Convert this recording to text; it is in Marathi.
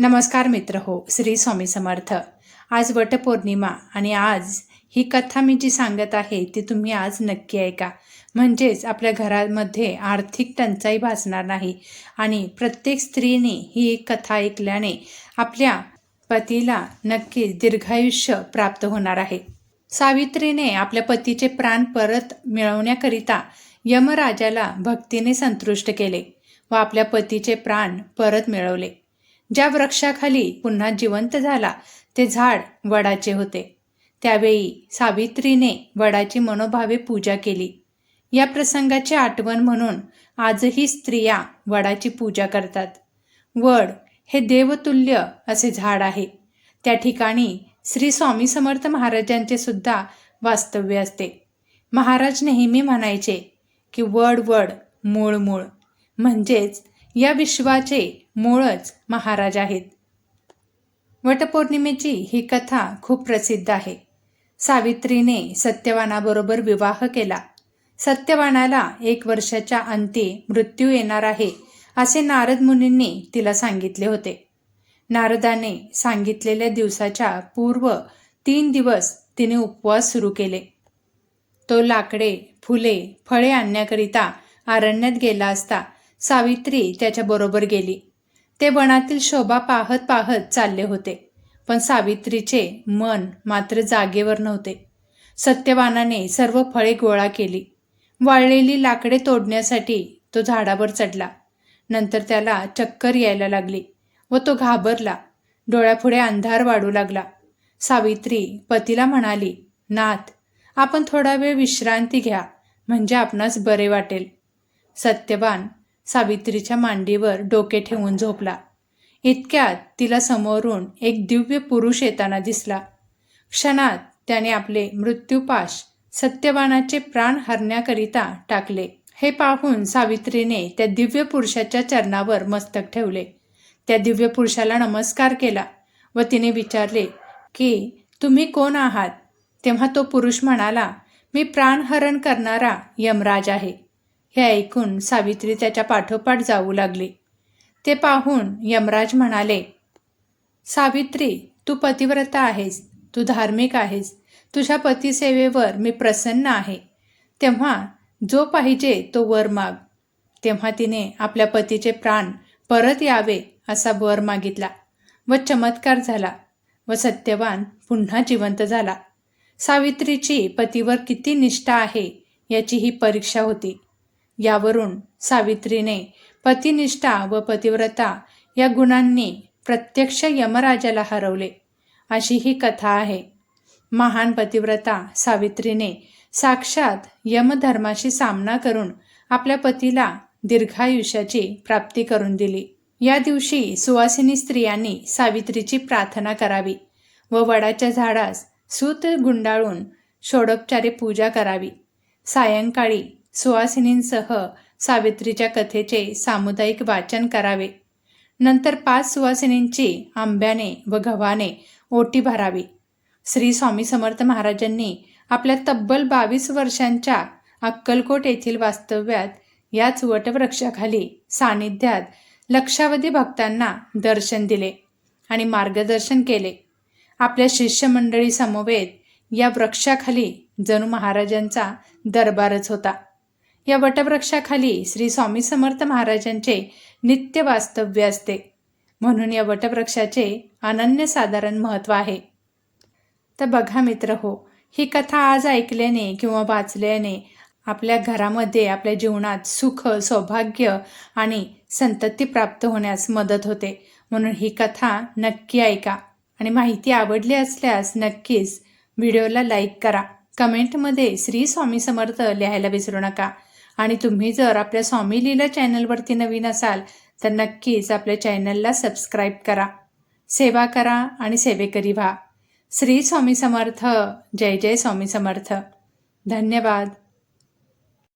नमस्कार मित्र हो श्री स्वामी समर्थ. आज वटपौर्णिमा आणि आज ही कथा मी जी सांगत आहे ती तुम्ही आज नक्की ऐका. म्हणजेच आपल्या घरामध्ये आर्थिक टंचाई भासणार नाही आणि प्रत्येक स्त्रीने ही एक कथा ऐकल्याने आपल्या पतीला नक्कीच दीर्घायुष्य प्राप्त होणार आहे. सावित्रीने आपल्या पतीचे प्राण परत मिळवण्याकरिता यमराजाला भक्तीने संतुष्ट केले व आपल्या पतीचे प्राण परत मिळवले. ज्या वृक्षाखाली पुन्हा जिवंत झाला ते झाड वडाचे होते. त्यावेळी सावित्रीने वडाची मनोभावे पूजा केली. या प्रसंगाची आठवण म्हणून आजही स्त्रिया वडाची पूजा करतात. वड हे देवतुल्य असे झाड आहे. त्या ठिकाणी श्री स्वामी समर्थ महाराजांचे सुद्धा वास्तव्य असते. महाराज नेहमी म्हणायचे की वड वड मूळ मूळ. म्हणजेच या विश्वाचे मूळच महाराज आहेत. वटपौर्णिमेची ही कथा खूप प्रसिद्ध आहे. सावित्रीने सत्यवानाबरोबर विवाह केला. सत्यवानाला एक वर्षाच्या अंती मृत्यू येणार आहे असे नारद मुनींनी तिला सांगितले होते. नारदाने सांगितलेल्या दिवसाच्या पूर्व तीन दिवस तिने उपवास सुरू केले. तो लाकडे फुले फळे आणण्याकरिता अरण्यात गेला असता सावित्री त्याच्याबरोबर गेली. ते वनातील शोभा पाहत पाहत चालले होते. पण सावित्रीचे मन मात्र जागेवर नव्हते. सत्यवानाने सर्व फळे गोळा केली. वाळलेली लाकडे तोडण्यासाठी तो झाडावर चढला. नंतर त्याला चक्कर यायला लागली व तो घाबरला. डोळ्यापुढे अंधार वाढू लागला. सावित्री पतीला म्हणाली नाथ आपण थोडा वेळ विश्रांती घ्या. म्हणजे आपणास बरे वाटेल. सत्यवान सावित्रीच्या मांडीवर डोके ठेवून झोपला. इतक्यात तिला समोरून एक दिव्य पुरुष येताना दिसला. क्षणात त्याने आपले मृत्यूपाश सत्यवानाचे प्राण हरण्याकरिता टाकले. हे पाहून सावित्रीने त्या दिव्य पुरुषाच्या चरणावर मस्तक ठेवले. त्या दिव्य पुरुषाला नमस्कार केला व तिने विचारले की तुम्ही कोण आहात? तेव्हा तो पुरुष म्हणाला मी प्राणहरण करणारा यमराज आहे. हे ऐकून सावित्री त्याच्या पाठोपाठ जाऊ लागली. ते पाहून यमराज म्हणाले सावित्री तू पतिव्रता आहेस तू धार्मिक आहेस तुझ्या पतिसेवेवर मी प्रसन्न आहे. तेव्हा जो पाहिजे तो वर माग. तेव्हा तिने आपल्या पतीचे प्राण परत यावे असा वर मागितला व चमत्कार झाला व सत्यवान पुन्हा जिवंत झाला. सावित्रीची पतीवर किती निष्ठा आहे याची ही परीक्षा होती. यावरून सावित्रीने पतिनिष्ठा व पतिव्रता या गुणांनी प्रत्यक्ष यमराजाला हरवले. अशी ही कथा आहे. महान पतिव्रता सावित्रीने साक्षात यमधर्माशी सामना करून आपल्या पतीला दीर्घायुष्याची प्राप्ती करून दिली. या दिवशी सुवासिनी स्त्रियांनी सावित्रीची प्रार्थना करावी व वडाच्या झाडास सूत गुंडाळून षोडोपचारे पूजा करावी. सायंकाळी सुवासिनींसह सावित्रीच्या कथेचे सामुदायिक वाचन करावे. नंतर पाच सुवासिनींची आंब्याने व गव्हाने ओटी भरावी. श्री स्वामी समर्थ महाराजांनी आपल्या तब्बल बावीस वर्षांच्या अक्कलकोट येथील वास्तव्यात याच वटवृक्षाखाली सानिध्यात लक्षावधी भक्तांना दर्शन दिले आणि मार्गदर्शन केले. आपल्या शिष्यमंडळी समवेत या वृक्षाखाली जणू महाराजांचा दरबारच होता. या वटवृक्षाखाली श्री स्वामी समर्थ महाराजांचे नित्य वास्तव्य असते. म्हणून या वटवृक्षाचे अनन्यसाधारण महत्त्व आहे. तर बघा मित्र हो ही कथा आज ऐकल्याने किंवा वाचल्याने आपल्या घरामध्ये आपल्या जीवनात सुख सौभाग्य आणि संतती प्राप्त होण्यास मदत होते. म्हणून ही कथा नक्की ऐका आणि माहिती आवडली असल्यास नक्कीच व्हिडिओला लाईक करा. कमेंटमध्ये श्री स्वामी समर्थ लिहायला विसरू नका. आणि तुम्ही जर आपल्या स्वामी लीला चॅनलवरती नवीन असाल तर नक्कीच आपल्या चॅनलला सबस्क्राईब करा सेवा करा आणि सेवेकरी व्हा. श्री स्वामी समर्थ. जय जय स्वामी समर्थ. धन्यवाद.